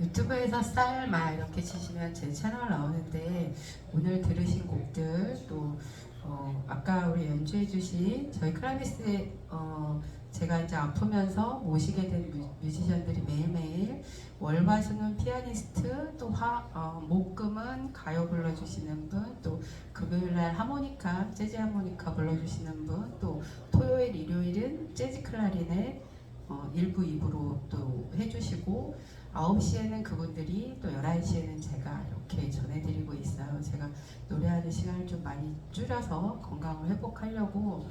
유튜브에서 쌀마 이렇게 치시면 제 채널 나오는데 오늘 들으신 곡들 또 어, 아까 우리 연주해주신 저희 클라비스의 어, 제가 이제 아프면서 모시게 된 뮤, 뮤지션들이 매일매일 월화수는 피아니스트 또 화, 어, 목금은 가요 불러주시는 분 또 금요일날 하모니카 재즈 하모니카 불러주시는 분 또 토요일 일요일은 재즈 클라리넷 어, 1부 2부로 또 해주시고 9시에는 그분들이 또 11시에는 제가 이렇게 전해드리고 있어요. 제가 노래하는 시간을 좀 많이 줄여서 건강을 회복하려고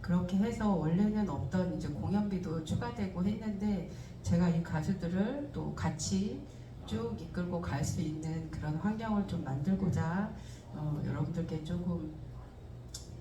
그렇게 해서 원래는 없던 이제 공연비도 추가되고 했는데 제가 이 가수들을 또 같이 쭉 이끌고 갈 수 있는 그런 환경을 좀 만들고자 어, 여러분들께 조금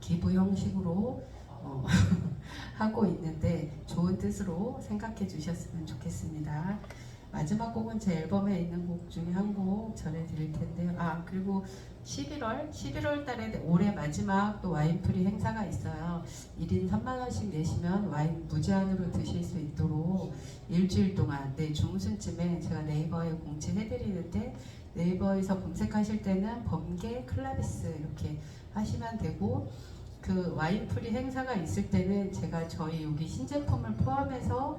기부 형식으로 어, 하고 있는데 좋은 뜻으로 생각해 주셨으면 좋겠습니다. 마지막 곡은 제 앨범에 있는 곡 중에 한 곡 전해드릴 텐데요. 아 그리고 11월 11월 달에 올해 마지막 또 와인프리 행사가 있어요. 1인 3만 원씩 내시면 와인 무제한으로 드실 수 있도록 일주일 동안 내 중순쯤에 제가 네이버에 공지해드리는데 네이버에서 검색하실 때는 범계 클라비스 이렇게 하시면 되고 그 와인프리 행사가 있을 때는 제가 저희 여기 신제품을 포함해서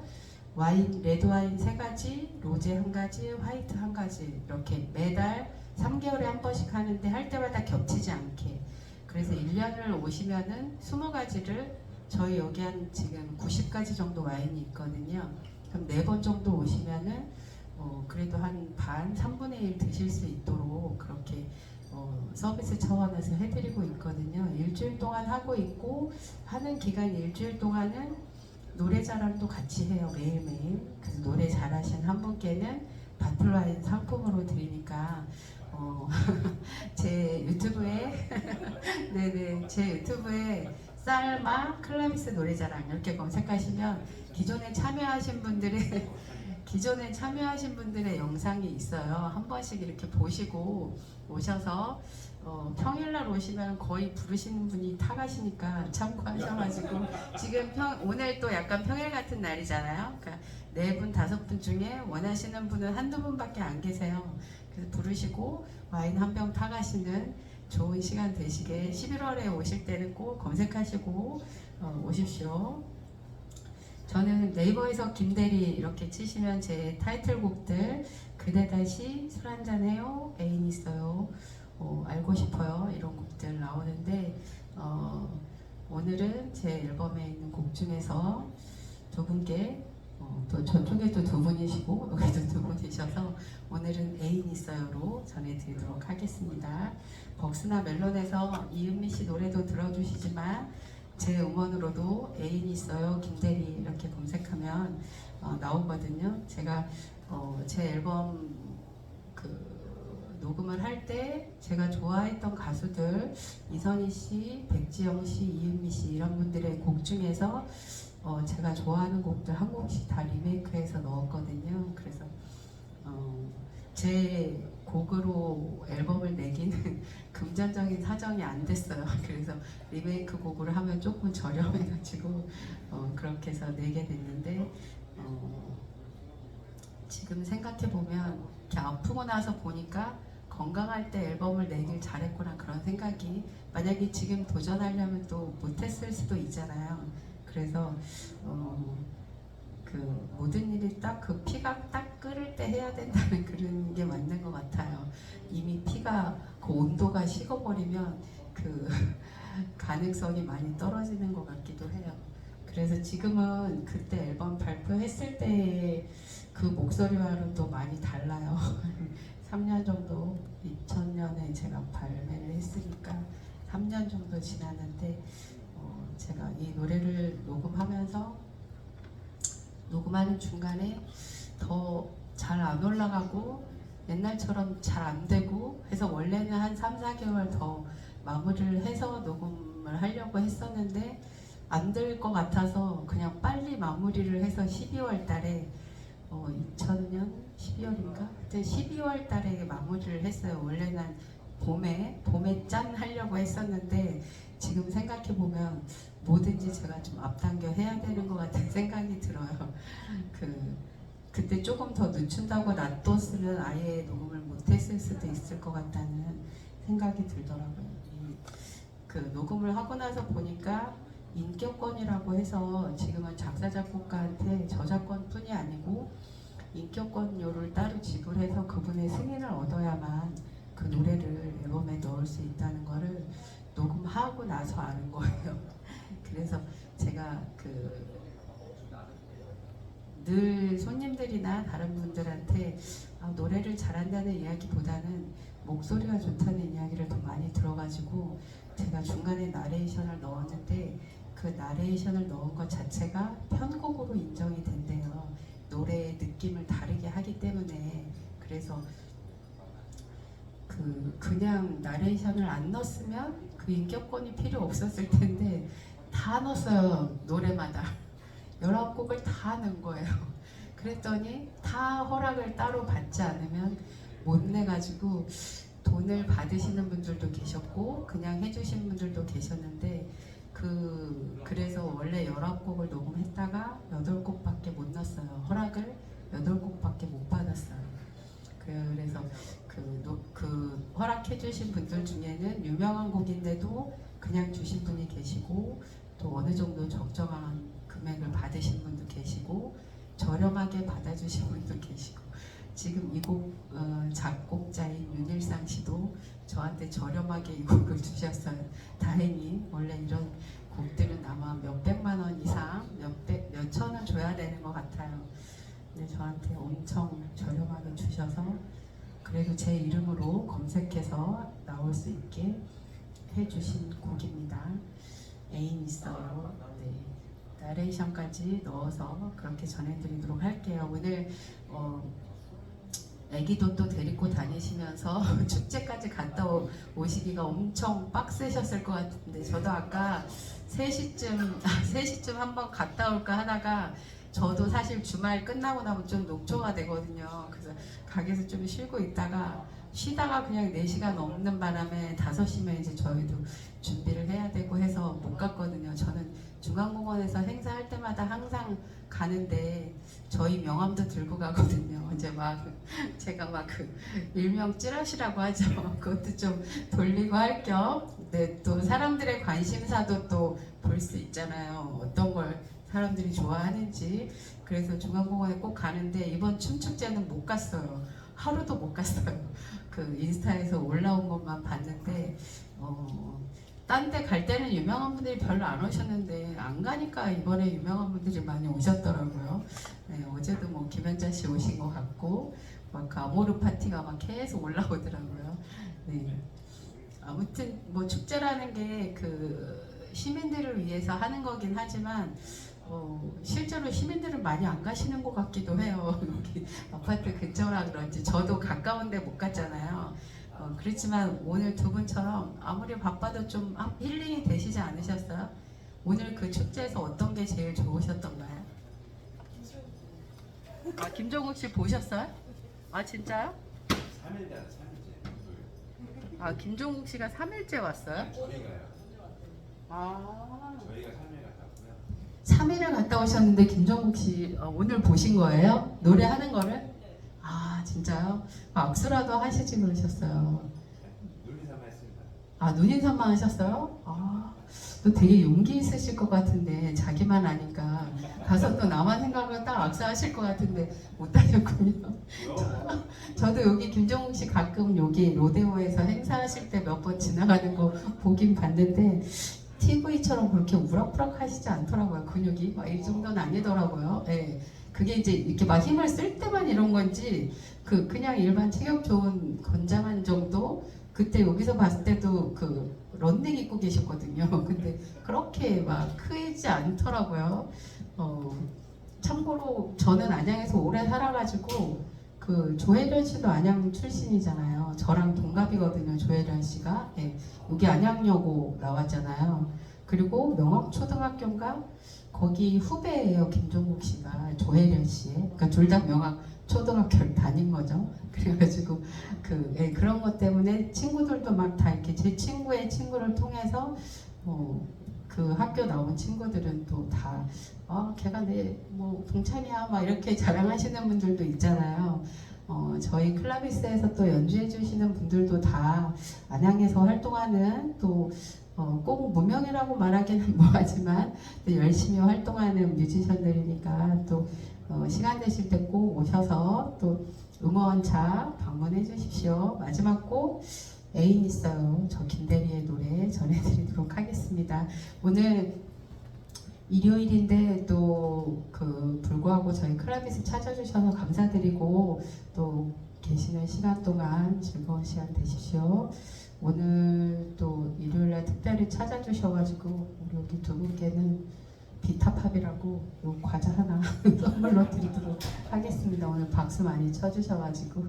와인, 레드 와인 세 가지, 로제 한 가지, 화이트 한 가지 이렇게 매달 3개월에 한 번씩 하는데 할 때마다 겹치지 않게 그래서 1년을 오시면은 20가지를 저희 여기 한 지금 90가지 정도 와인이 있거든요. 그럼 4번 정도 오시면은 어, 그래도 한 반, 3분의 1 드실 수 있도록 그렇게 어, 서비스 차원에서 해드리고 있거든요. 일주일 동안 하고 있고 하는 기간 일주일 동안은 노래 자랑도 같이 해요 매일매일. 그래서 노래 잘하신 한 분께는 바틀와인 상품으로 드리니까 어, 제 유튜브에 네네 제 유튜브에 쌀마 클라비스 노래자랑 이렇게 검색하시면 기존에 참여하신 분들의 기존에 참여하신 분들의 영상이 있어요. 한 번씩 이렇게 보시고 오셔서 어, 평일날 오시면 거의 부르시는 분이 타가시니까 참고하셔가지고 지금 평, 오늘 또 약간 평일 같은 날이잖아요. 그러니까 네 분 다섯 분 중에 원하시는 분은 한두 분밖에 안 계세요. 그래서 부르시고 와인 한 병 타가시는 좋은 시간 되시게 11월에 오실 때는 꼭 검색하시고 어, 오십시오. 저는 네이버에서 김대리 이렇게 치시면 제 타이틀곡들 그대 다시 술 한잔 해요 애인 있어요 어, 알고 싶어요 이런 곡들 나오는데 어, 오늘은 제 앨범에 있는 곡 중에서 두 분께 어, 또 저쪽에도 두 분이시고 여기도 두 분이셔서 오늘은 애인 있어요로 전해드리도록 하겠습니다. 벅스나 멜론에서 이은미 씨 노래도 들어주시지만 제 음원으로도 애인 있어요 김대리 이렇게 검색하면 어, 나오거든요. 제가 어, 제 앨범 그 녹음을 할 때 제가 좋아했던 가수들 이선희 씨, 백지영 씨, 이은미 씨 이런 분들의 곡 중에서 어, 제가 좋아하는 곡들 한 곡씩 다 리메이크해서 넣었거든요. 그래서 어, 제 곡으로 앨범을 내기는 금전적인 사정이 안 됐어요. 그래서 리메이크 곡으로 하면 조금 저렴해가지고 어, 그렇게 해서 내게 됐는데 어, 지금 생각해 보면 이렇게 아프고 나서 보니까 건강할 때 앨범을 내길 잘했구나 그런 생각이 만약에 지금 도전하려면 또 못했을 수도 있잖아요. 그래서 어, 그 모든 일이 딱 그 피가 딱 끓을 때 해야 된다는 그런 게 맞는 것 같아요. 이미 피가 그 온도가 식어버리면 그 가능성이 많이 떨어지는 것 같기도 해요. 그래서 지금은 그때 앨범 발표했을 때 그 목소리와는 또 많이 달라요. 3년 정도 2000년에 제가 발매를 했으니까 3년 정도 지났는데 어, 제가 이 노래를 녹음하면서 녹음하는 중간에 더 잘 안 올라가고 옛날처럼 잘 안 되고 해서 원래는 한 3, 4개월 더 마무리를 해서 녹음을 하려고 했었는데 안 될 것 같아서 그냥 빨리 마무리를 해서 12월 달에 어, 2000년 12월인가? 그때 12월 달에 마무리를 했어요. 원래는 봄에 봄에 짠 하려고 했었는데 지금 생각해 보면 뭐든지 제가 좀 앞당겨 해야 되는 것 같은 생각이 들어요. 그 그때 조금 더 늦춘다고 놔뒀으면 아예 녹음을 못했을 수도 있을 것 같다는 생각이 들더라고요. 이- 그 녹음을 하고 나서 보니까 인격권이라고 해서 지금은 작사 작곡가한테 저작권뿐이 아니고 인격권료를 따로 지불해서 그분의 승인을 얻어야만 그 노래를 앨범에 넣을 수 있다는 거를 녹음하고 나서 아는 거예요. 그래서 제가 그 늘 손님들이나 다른 분들한테 아, 노래를 잘한다는 이야기보다는 목소리가 좋다는 이야기를 더 많이 들어가지고 제가 중간에 나레이션을 넣었는데 그 나레이션을 넣은 것 자체가 편곡으로 인정이 된대요. 노래의 느낌을 다르게 하기 때문에. 그래서 그 그냥 나레이션을 안 넣었으면 그 인격권이 필요 없었을 텐데 다 넣었어요 노래마다. 19곡을 다 넣은 거예요. 그랬더니 다 허락을 따로 받지 않으면 못 내가지고 돈을 받으시는 분들도 계셨고 그냥 해주신 분들도 계셨는데 그 그래서 원래 19곡을 녹음했다가 8곡밖에 못 넣었어요. 허락을 8곡밖에 못 받았어요. 그래서 그, 노- 그 허락해 주신 분들 중에는 유명한 곡인데도 그냥 주신 분이 계시고 또 어느 정도 적정한 금액을 받으신 분도 계시고 저렴하게 받아주신 분도 계시고. 지금 이곡 어, 작곡자인 윤일상 씨도 저한테 저렴하게 이 곡을 주셨어요. 다행히 원래 이런 곡들은 아마 몇 백만 원 이상 몇천 원 줘야 되는 것 같아요. 근데 저한테 엄청 저렴하게 주셔서 그래도 제 이름으로 검색해서 나올 수 있게 해주신 곡입니다. 애인 있어요. 네. 나레이션까지 넣어서 그렇게 전해드리도록 할게요. 오늘 어, 애기도 또 데리고 다니시면서 축제까지 갔다 오- 오시기가 엄청 빡세셨을 것 같은데 저도 아까 3시쯤 3시쯤 한번 갔다 올까 하다가 저도 사실 주말 끝나고 나면 좀 녹초가 되거든요. 그래서 가게에서 좀 쉬고 있다가 쉬다가 그냥 4시간 넘는 바람에 5시면 이제 저희도 준비를 해야 되고 해서 못 갔거든요. 저는 중앙공원에서 행사할 때마다 항상 가는데 저희 명함도 들고 가거든요. 이제 막 제가 막 그 일명 찌라시라고 하죠. 그것도 좀 돌리고 할 겸, 네, 또 사람들의 관심사도 또 볼 수 있잖아요. 어떤 걸 사람들이 좋아하는지. 그래서 중앙공원에 꼭 가는데 이번 춤축제는 못 갔어요. 하루도 못 갔어요. 그 인스타에서 올라온 것만 봤는데, 어, 딴 데 갈 때는 유명한 분들이 별로 안 오셨는데 안 가니까 이번에 유명한 분들이 많이 오셨더라고요. 네, 어제도 뭐 김현자 씨 오신 것 같고 막 그 아모르 파티가 막 계속 올라오더라고요. 네. 아무튼 뭐 축제라는 게 그 시민들을 위해서 하는 거긴 하지만 어, 실제로 시민들은 많이 안 가시는 것 같기도 해요. 여기 아파트 근처라 그런지 저도 가까운데 못 갔잖아요. 어, 그렇지만 오늘 두 분처럼 아무리 바빠도 좀 아, 힐링이 되시지 않으셨어요? 오늘 그 축제에서 어떤 게 제일 좋으셨던가요? 아 김종국 씨 보셨어요? 아 진짜요? 3일간 3일째 아 김종국 씨가 3일째 왔어요? 저희가요 아 저희가 3일 갔다 왔고요 3일을 갔다 오셨는데 김종국 씨 어, 오늘 보신 거예요? 노래하는 거를? 아 진짜요? 아, 악수라도 하시지 그러셨어요. 아 눈인사만 하셨어요? 아, 또 되게 용기 있으실 것 같은데 자기만 아니까 가서 또 나만 생각을 딱 악수하실 것 같은데 못 하셨군요. 뭐요? 저도 여기 김정욱 씨 가끔 여기 로데오에서 행사하실 때 몇 번 지나가는 거 보긴 봤는데 TV처럼 그렇게 우락부락 하시지 않더라고요. 근육이 막 이 정도는 아니더라고요. 예. 그게 이제 이렇게 막 힘을 쓸 때만 이런 건지 그 그냥 일반 체격 좋은 건장한 정도 그때 여기서 봤을 때도 그 런닝 입고 계셨거든요. 근데 그렇게 막 크지 않더라고요. 어, 참고로 저는 안양에서 오래 살아가지고 그 조혜련 씨도 안양 출신이잖아요. 저랑 동갑이거든요. 조혜련 씨가. 예. 여기 안양여고 나왔잖아요. 그리고 명학초등학교인가 거기 후배예요. 김종국 씨가 조혜련 씨의. 그러니까 둘 다 명학 초등학교를 다닌 거죠. 그래가지고 그 예, 그런 것 때문에 친구들도 막 다 이렇게 제 친구의 친구를 통해서 뭐 그 학교 나온 친구들은 또다 어, 걔가 내 뭐 동창이야 막 이렇게 자랑하시는 분들도 있잖아요. 어, 저희 클라비스에서 또 연주해 주시는 분들도 다 안양에서 활동하는 또 어, 꼭 무명이라고 말하기는 뭐하지만 또 열심히 활동하는 뮤지션들이니까 또 어, 시간 되실 때 꼭 오셔서 또 응원차 방문해 주십시오. 마지막 곡 애인 있어요. 저 김대리의 노래 전해드리도록 하겠습니다. 오늘 일요일인데 또 그 불구하고 저희 클라비스 찾아주셔서 감사드리고 또 계시는 시간 동안 즐거운 시간 되십시오. 오늘 또 일요일날 특별히 찾아주셔가지고 우리 여기 두 분께는 비타팝이라고 요 과자 하나 선물로 드리도록 하겠습니다. 오늘 박수 많이 쳐주셔가지고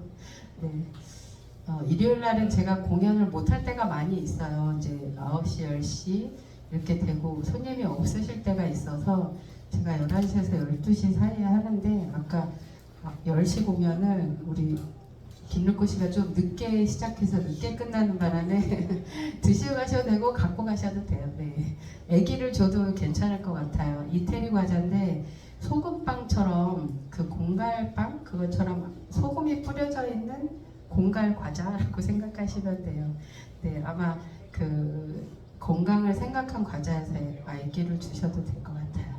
네. 어, 일요일 날은 제가 공연을 못할 때가 많이 있어요. 이제 9시, 10시 이렇게 되고 손님이 없으실 때가 있어서 제가 11시에서 12시 사이에 하는데 아까 10시 공연을 우리 김루코 씨가 좀 늦게 시작해서 늦게 끝나는 바람에 드시고 가셔도 되고 갖고 가셔도 돼요. 네. 아기를 줘도 괜찮을 것 같아요. 이태리 과자인데 소금빵처럼 그 공갈빵 그것처럼 소금이 뿌려져 있는 공갈 과자라고 생각하시면 돼요. 네, 아마 그 건강을 생각한 과자에서 아기를 주셔도 될 것 같아요.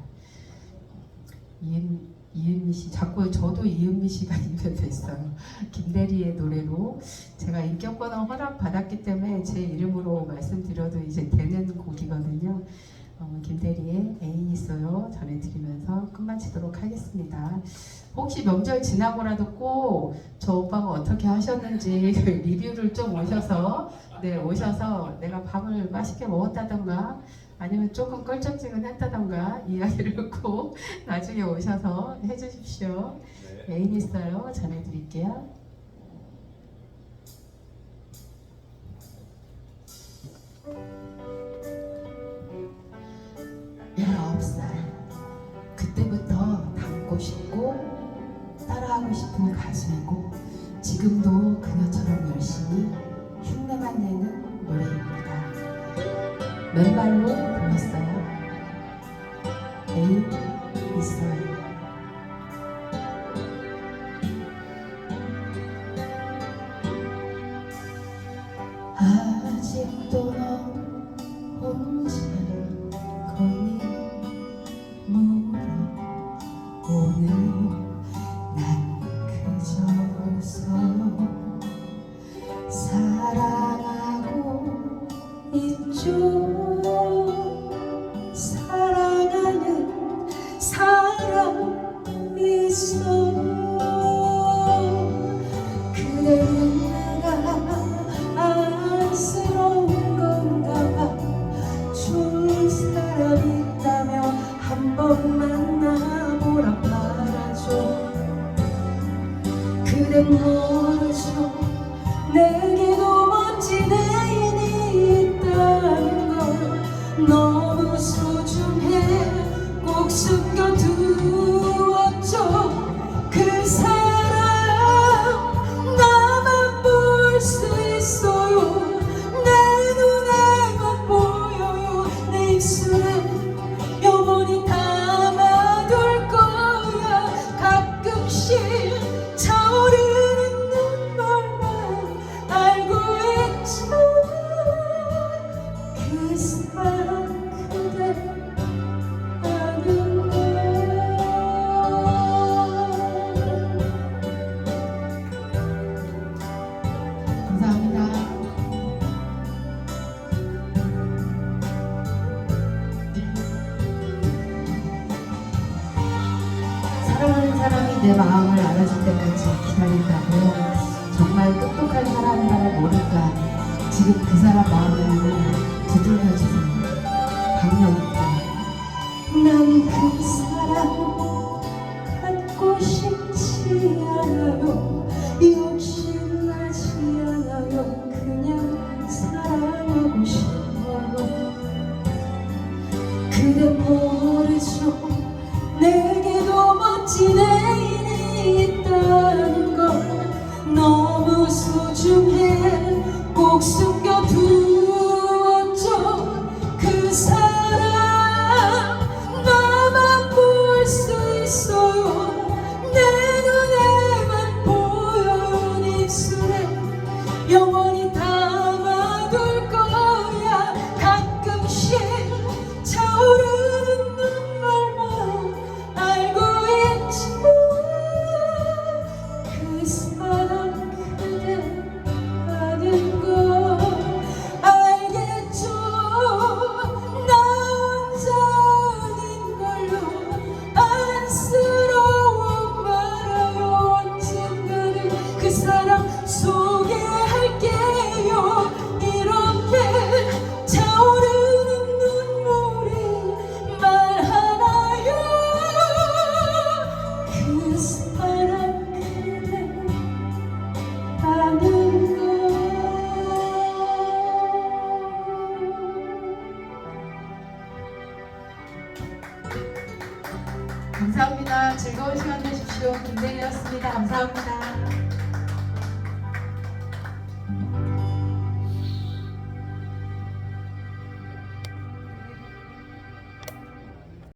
이은 이은미 씨 자꾸 저도 이은미 씨가 입에 됐어요. 김대리의 노래로 제가 인격번호 허락 받았기 때문에 제 이름으로 말씀드려도 이제 되는 곡이거든요. 어, 김대리의 애인 있어요 전해드리면서 끝마치도록 하겠습니다. 혹시 명절 지나고라도 꼭 저 오빠가 어떻게 하셨는지 그 리뷰를 좀 오셔서 네 오셔서 내가 밥을 맛있게 먹었다던가 아니면 조금 껄쩍지근했다던가 이야기를 꼭 나중에 오셔서 해주십시오. 네. 애인 있어요 전해드릴게요. 열아홉 살 그때부터 닮고 싶고 따라하고 싶은 가수이고 지금도 그녀처럼 열심히 흉내만 내는 노래입니다. 맨발로 한 내 마음을 알아줄 때까지 기다린다고요. 정말 똑똑한 사람이라고 모를까. 지금 그 사람 마음을 두들겨 주세요. 강력 있게. 난그 사람 갖고 싶지 않아요. 욕심나지 않아요. 그냥 사랑하고 싶어요. 그대 모르죠 내게 애인이 있다는 걸 너무 소중해. 꼭 숨겨두